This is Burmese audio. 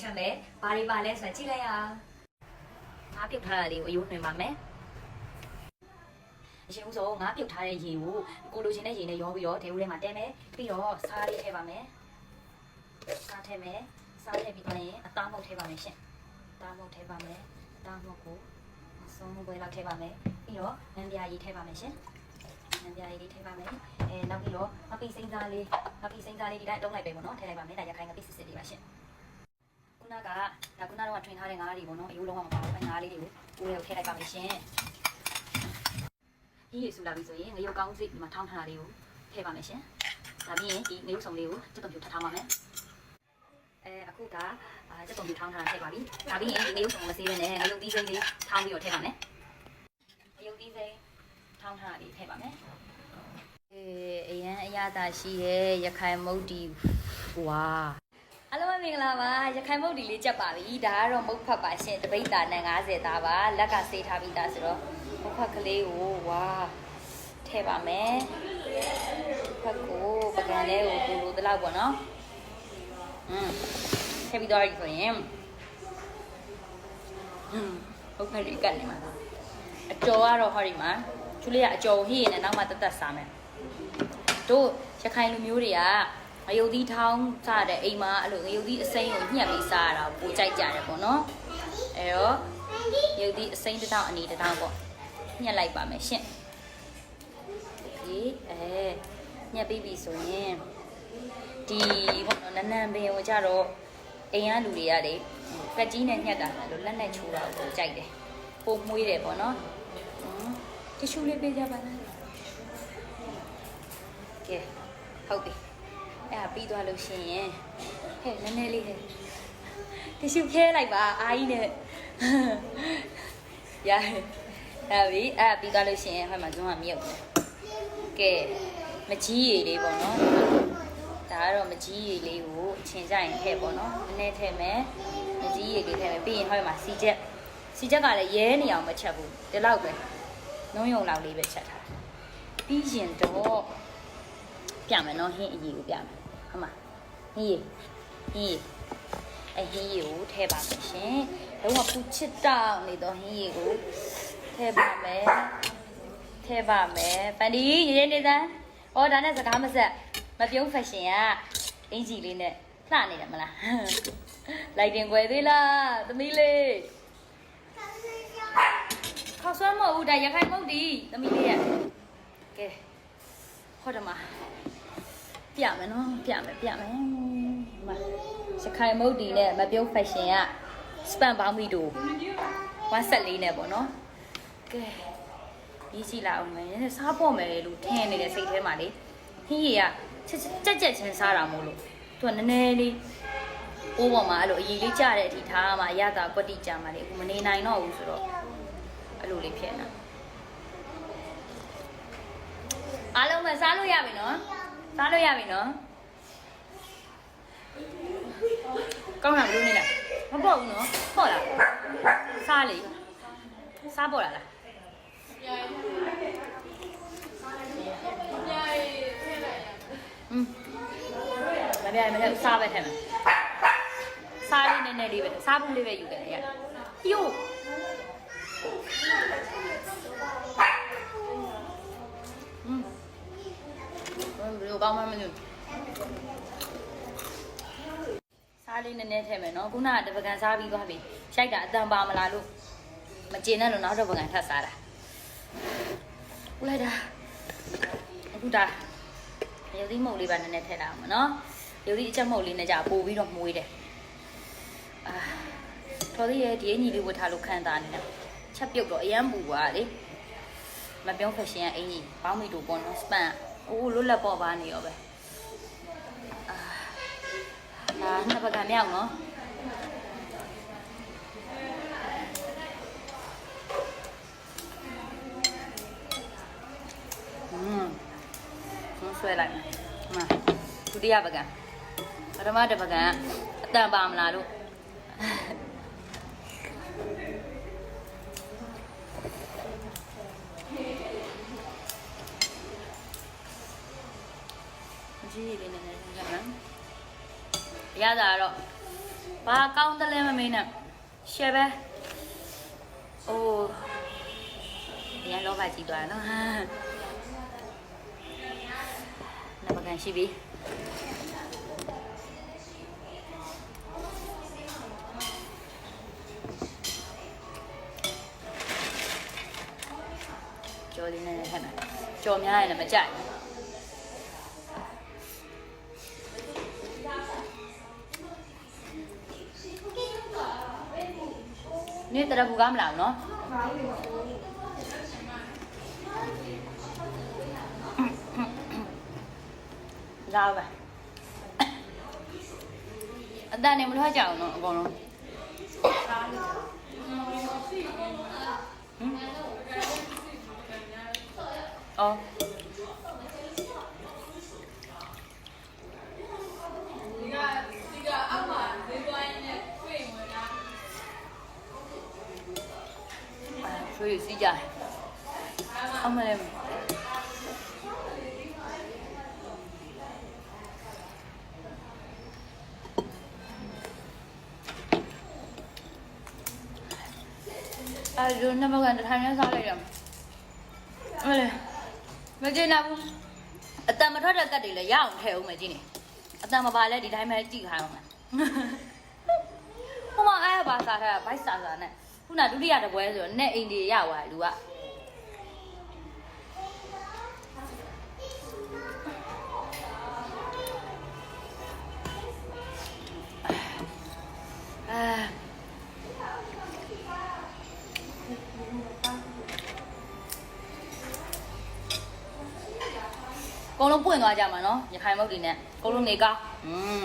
ချမ်းပဲဘာတွေပါလဲဆိုတာကြည့်လိုက်ရအောင်ငါးပြုတ်ထားတာလေးကိုအယိုးနှွှင်ပါမယ်အရှင်ဦးစောငါးပြုတ်ထားတဲ့ရေကိုကိုလိုချင်တဲ့ရေနဲ့ရောပြီးတော့ဒေဦးထဲမှာတဲမယ်ပြီးတော့စားလေးထည့်ပါမယ်စားထည့်မယ်စားထည့်ပြီးတော့ရင်အသားမုတ်ထည့်ပါမယ်ရှင်အသားမုတ်ထည့်ပါမယ်အသားမုတ်ကိုအစုံဘွယ်လောက်ထည့်ပါမယ်ပြီးတော့နံပြားရေးထည့်ပါမယ်ရှင်နံပြားရေးလေးထည့်ပါမယ်အဲနောက်ပြီးတော့မပီစိမ့်သားလေးမပီစိမ့်သားလေးဒီတိုင်းအတုံးလိုက်ပဲပေါ့နော်ထည့်လိုက်ပါမယ်ဒါရခိုင်ငပိစစ်စစ်လေးပါရှင်ခု နကဒါခုနတော့ထွင်ထားတဲ့ငါးတွေပေါ့နော်အယိုးလုံးဝမပါဘူးအဲငါးလေးတွေကိုကိုယ်ထဲကိုထည့်လိုက်ပါမယ်ရှင်ဒီရေဆူလာပြီဆိုရင်ငရုတ်ကောင်းစိတ်ဒီမှာထောင်းထားတာလေးကိုထည့်ပါမယ်ရှင်ဒါပြီးရင်ဒီငရုတ်ဆောင်လေးကိုစက်တုံပြူထပ်ထားပါမယ်အဲအခုကအာစက်တုံပြူထောင်းထားတာထည့်ပါပြီဒါပြီးရင်ဒီငရုတ်ဆောင်မစေးပဲနဲ့ငရုတ်သီးစိမ့်လေးထောင်းပြီးတော့ထည့်ပါမယ်ငရုတ်သီးစိမ့်ထောင်းထားတာလေးထည့်ပါမယ်အဲအရန်အရသာရှိရဲ့ရခိုင်မုတ်တီဝါအားလုံးပဲ မင်္ဂလာပါရခိုင်မုတ်ဒီလေးကြက်ပါပြီဒါကတော့မုတ်ဖတ်ပါရှင်တပိတ်တာနဲ့90သားပါလက်ကစေးထားပြီးသားဆိုတော့မုတ်ဖတ်ကလေးကိုဝါထည့်ပါမယ်ဖတ်ကိုပကံလေးကိုပူလို့တလောက်ပေါ့နော်อืมထည့်ပြီးတော့ရဆိုရင်မုတ်ဖတ်လေးကတ်နေမှာအကျော်ကတော့ဟောဒီမှာချူလေးကအကျော်ဟိရနေနောက်မှတတ်တတ်စားမယ်တို့ရခိုင်လူမျိုးတွေက ငရုတ်သီးထောင်းစားတဲ့အိမ်မှာအဲ့လိုငရုတ်သီးအစိမ်းကိုညှက်ပြီးစားရတာကိုပိုကြိုက်ကြတယ်ပေါ့နော်အဲ့တော့ငရုတ်သီးအစိမ်းတစ်တောင်အနေတစ်တောင်ပေါ့ညှက်လိုက်ပါမယ်ရှင့်ဒီအဲညှက်ပြီးပြီဆိုရင်ဒီပေါ့နော်နန်းနန်းပင်ကိုကြတော့အိမ်ကလူတွေရတယ်ကက်ကြီးနဲ့ညှက်တာအဲ့လိုလက်နဲ့ချိုးတာကိုကြိုက်တယ်ပိုမွေးတယ်ပေါ့နော်တ िश ူလေးပေးကြပါလားကဲဟုတ်ပြီ အဲ့ဒါပြီးသွားလို့ရှိရင်ဟဲ့နည်းနည်းလေးဟဲ့တ िश ူခဲလိုက်ပါအားကြီးနဲ့ရတယ်အဲ့ပြီအဲ့ဒါပြီးသွားလို့ရှိရင်ဟိုမှာဇွန်ကမြုပ်တယ်ကဲမကြီးရည်လေးပေါ့နော်ဒါကတော့မကြီးရည်လေးကိုအချင်းကြရင်ထည့်ပေါ့နော်နည်းနည်းထည့်မယ်မကြီးရည်လေးထည့်မယ်ပြီးရင်ဟိုမှာစီချက်စီချက်ကလည်းရဲနေအောင်မချက်ဘူးဒီလောက်ပဲနှုံးယုံလောက်လေးပဲချက်ထားပြီးရင်တော့ပြမယ်နော်ဟင်းအကြီးကိုပြမယ် ဟုတ်မှာဟင်းရည်ဟင်းရည်အဟင်းရည်ကိုထည့်ပါမယ်ရှင်လုံးဝပူချစ်တောက်နေတော့ဟင်းရည်ကိုထည့်ပါမယ်ထည့်ပါမယ်ပန်ဒီရေရေနေသားဩဒါနဲ့စကားမဆက်မပြုံးဖက်ရှင်ကအင်ဂျီလေးနဲ့လှနေတယ်မလားလိုက်တင်ွယ်သေးလားသမီးလေးခေါက်ဆွမ်းမဟုတ်ဘူးဒါရခိုင်မဟုတ်ဒီသမီးလေးရဲ့ကဲဟုတ်တယ်မ ပြမယ်နော်ပြမယ်ပြမယ်မစခိုင်မုတ်ဒီနဲ့မပြုတ်ဖက်ရှင်ကစပန်ဘောင်းမီတိုဝတ်ဆက်လေးနဲ့ပေါ့နော်ကဲဒီစီလာအောင်မယ်စားပေါ့မယ်လို့ထင်နေတဲ့စိတ်ထဲမှာလေဟင်းရီကချက်ချက်ကြက်ချင်းစားတာမို့လို့သူကနည်းနည်းလေးအိုးပေါ်မှာအဲ့လိုအည်လေးကြတဲ့အထိထားမှအရသာကွက်တိကြမှာလေအခုမနေနိုင်တော့ဘူးဆိုတော့အဲ့လိုလေးဖြစ်နေတာအားလုံးပဲစားလို့ရပြီနော် စားလို့ရပြီနော်ကောင်းတာဘယ်လိုနေလဲမပေါ့ဘူးနော်ပေါ့လားစားလေစားပေါ့လားလားอืมမပြရမပြစားပဲထဲမှာစားလေးနည်းနည်းလေးပဲစားဘူးလေးပဲယူတယ်ရယို့ ဘယ်လိုကောင်းမှမလို့စားလေးနည်းနည်းထည့်မယ်နော်ခုနကတပကံစားပြီးသွားပြီရှိုက်တာအတန်ပါမလားလို့မကျင်နဲ့လို့နောက်တော့ပကံထပ်စားတာဦးလိုက်တာအခုဒါရုပ်သီးမုတ်လေးပါနည်းနည်းထည့်လိုက်အောင်မနော်ရုပ်သီးအချက်မုတ်လေးနဲ့ကြာပို့ပြီးတော့မှုေးတယ်အာတော်သေးရဲ့ဒီအညီလေးဝတ်ထားလို့ခံတာနေတယ်ချက်ပြုတ်တော့အရန်ပူသွားလေမပြောင်းဖက်ရှင်ကအင်ကြီးဘောင်းမီတို့ပေါ့နော်စပန် အိုးလွတ်လပ်ပေါ့ပါနေရောပဲအာဒါနှစ်ပကံမြောက်နော်อืมဆုံးဆွဲလိုက်မယ်ဟမှာဒုတိယပကံပထမတစ်ပကံအတန်ပါမလားလို့ ကြီးလေးနည်းနည်းကြမ်းမယ်ရတာကတော့ဘာကောင်းတယ်လဲမမင်းနဲ့ရှယ်ပဲအိုးရန်လောဘကြီးသွားနော်နမကန်ရှိပြီကြော်လေးနဲ့ထက်မယ်ကြော်များရင်လည်းမကြိုက်ဘူး နေ့တရဘူးကမလာဘူးနော်လာပါအတန်နေမထွက်ကြအောင်နော်အကုန်လုံးဟမ်အော် ဆွေးစီးကြတယ်အမလေးအဲ့ဒီနမကန်တထိုင်နဲ့စားလိုက်ရမယ်အမလေးမကြည့်နိုင်ဘူးအတန်မထွက်တဲ့ကတ်တွေလည်းရအောင်ထည့်အောင်မယ်ကြည့်နေအတန်မပါလဲဒီတိုင်းပဲကြည့်ခိုင်းအောင်မယ်ဟိုမှာအဲ့ဘာစားထားတာဘိုက်စားစားနဲ့ ခုနဒုတိယတပွဲဆိုတော့နဲ့အိမ်တွေရသွားလူကအာအကုန်လုံးပွင့်သွားကြမှာနော်ရခိုင်မုတ်တွေနဲ့အကုန်လုံးနေကောင်းอืม